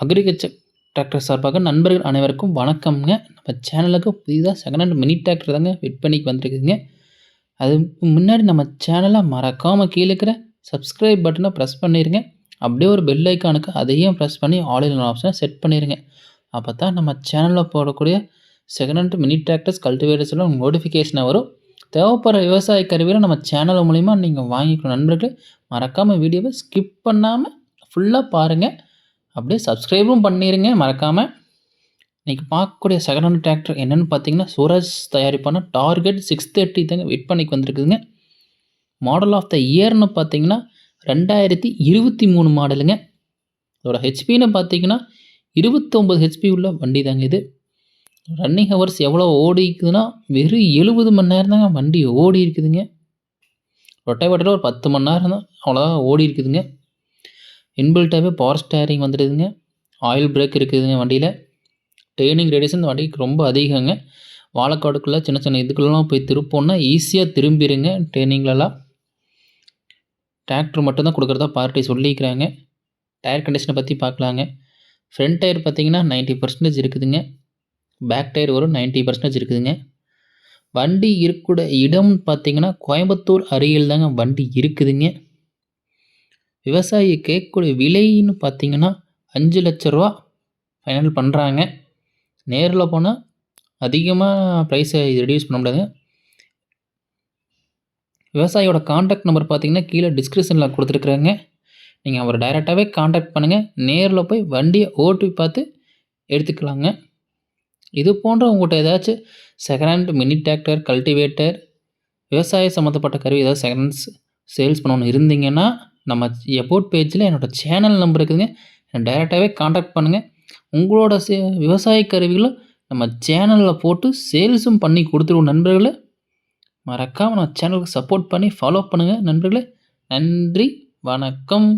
Agriculture tractor சார்பாக நண்பர்கள் அனைவருக்கும் வணக்கம்ங்க. நம்ம சேனலுக்கு புதிதாக செகண்ட் ஹேண்ட் மினி டிராக்டர் தாங்க விற்பனைக்கு வந்திருக்குதுங்க. அதுக்கு முன்னாடி நம்ம சேனலை மறக்காமல் கீழே இருக்கிற சப்ஸ்கிரைப் பட்டனை ப்ரெஸ் பண்ணிடுங்க அப்படியே ஒரு பெல் ஐக்கானுக்கு அதையும் ப்ரெஸ் பண்ணி ஆன்லைன் ஆப்ஷனை செட் பண்ணிடுங்க அப்போ தான் நம்ம சேனலில் போடக்கூடிய செகண்ட் ஹேண்ட் மினி டிராக்டர்ஸ் கல்டிவேட்டர்ஸ்லாம் நோட்டிஃபிகேஷனாக வரும். தேவைப்படுற விவசாய கருவிகளை நம்ம சேனல் மூலிமா நீங்கள் வாங்கிக்கணும். நண்பர்களே மறக்காமல் வீடியோவை ஸ்கிப் பண்ணாமல் ஃபுல்லாக பாருங்கள் அப்படியே சப்ஸ்கிரைபும் பண்ணிடுங்க மறக்காமல் இன்றைக்கி பார்க்கக்கூடிய செகண்ட் ஹேண்ட் டிராக்டர் என்னென்னு பார்த்தீங்கன்னா சூரஜ் தயாரிப்பான டார்கெட் சிக்ஸ் தேர்ட்டி தாங்க விற்பனைக்கு வந்திருக்குதுங்க. மாடல் ஆஃப் த இயர்னு பார்த்தீங்கன்னா ரெண்டாயிரத்தி இருபத்தி மூணு மாடலுங்க இதோட ஹெச்பின்னு பார்த்தீங்கன்னா இருபத்தொம்பது ஹெச்பி உள்ள வண்டி தாங்க இது. ரன்னிங் ஹவர்ஸ் எவ்வளோ ஓடி இருக்குதுன்னா வெறும் எழுபது மணி நேரம் தாங்க வண்டி ஓடி இருக்குதுங்க ரொட்டை வட்டில் ஒரு பத்து மணி நேரம் தான் அவ்வளோதான் ஓடி இருக்குதுங்க இன்பில்ட்டாகவே பவர் ஸ்டேரிங் வந்துடுதுங்க. ஆயில் பிரேக் இருக்குதுங்க வண்டியில். டேர்னிங் ரேடியஸ் இந்த வண்டிக்கு ரொம்ப அதிகங்க. வாழைக்காடுக்குள்ளே சின்ன சின்ன இதுக்குள்ளெலாம் போய் திருப்போன்னா ஈஸியாக திரும்பிடுங்க டேர்னிங்லலாம் டிராக்டர் மட்டும்தான் கொடுக்குறதா பார்ட்டி சொல்லிக்கிறாங்க. டயர் கண்டிஷனை பற்றி பார்க்கலாங்க ஃப்ரண்ட் டயர் பார்த்திங்கன்னா நைன்ட்டி பர்சன்டேஜ் இருக்குதுங்க. பேக் டயர் வரும் நைன்ட்டி பர்சன்டேஜ் இருக்குதுங்க. வண்டி இருக்கக்கூடிய இடம் பார்த்தீங்கன்னா கோயம்புத்தூர் அருகில் தாங்க வண்டி இருக்குதுங்க. விவசாயி கேட்கக்கூடிய விலைன்னு பார்த்தீங்கன்னா அஞ்சு லட்ச ரூபா ஃபைனல் பண்ணுறாங்க நேரில் போனால் அதிகமாக ப்ரைஸை ரெடியூஸ் பண்ண முடியாது. விவசாயியோட காண்டாக்ட் நம்பர் பார்த்தீங்கன்னா கீழே டிஸ்கிரிப்ஷனில் கொடுத்துருக்குறாங்க. நீங்கள் அவரை டைரெக்டாகவே காண்டாக்ட் பண்ணுங்கள் நேரில் போய் வண்டியை ஓட்டி பார்த்து எடுத்துக்கலாங்க. இது போன்ற உங்கள்கிட்ட ஏதாச்சும் second hand mini tractor cultivator விவசாய சம்மந்தப்பட்ட கருவி ஏதாவது செகண்ட்ஸ் சேல்ஸ் பண்ணணும் இருந்தீங்கன்னா நம்ம எபோட் பேஜில் என்னோடய சேனல் நம்பர் இருக்குதுங்க. டைரெக்டாகவே காண்டாக்ட் பண்ணுங்கள் உங்களோட சே விவசாய கருவிகளை நம்ம சேனலில் போட்டு சேல்ஸும் பண்ணி கொடுத்துருவோம் நண்பர்களே. மறக்காமல் நம்ம சேனலுக்கு சப்போர்ட் பண்ணி ஃபாலோ பண்ணுங்கள் நண்பர்களே. நன்றி வணக்கம்.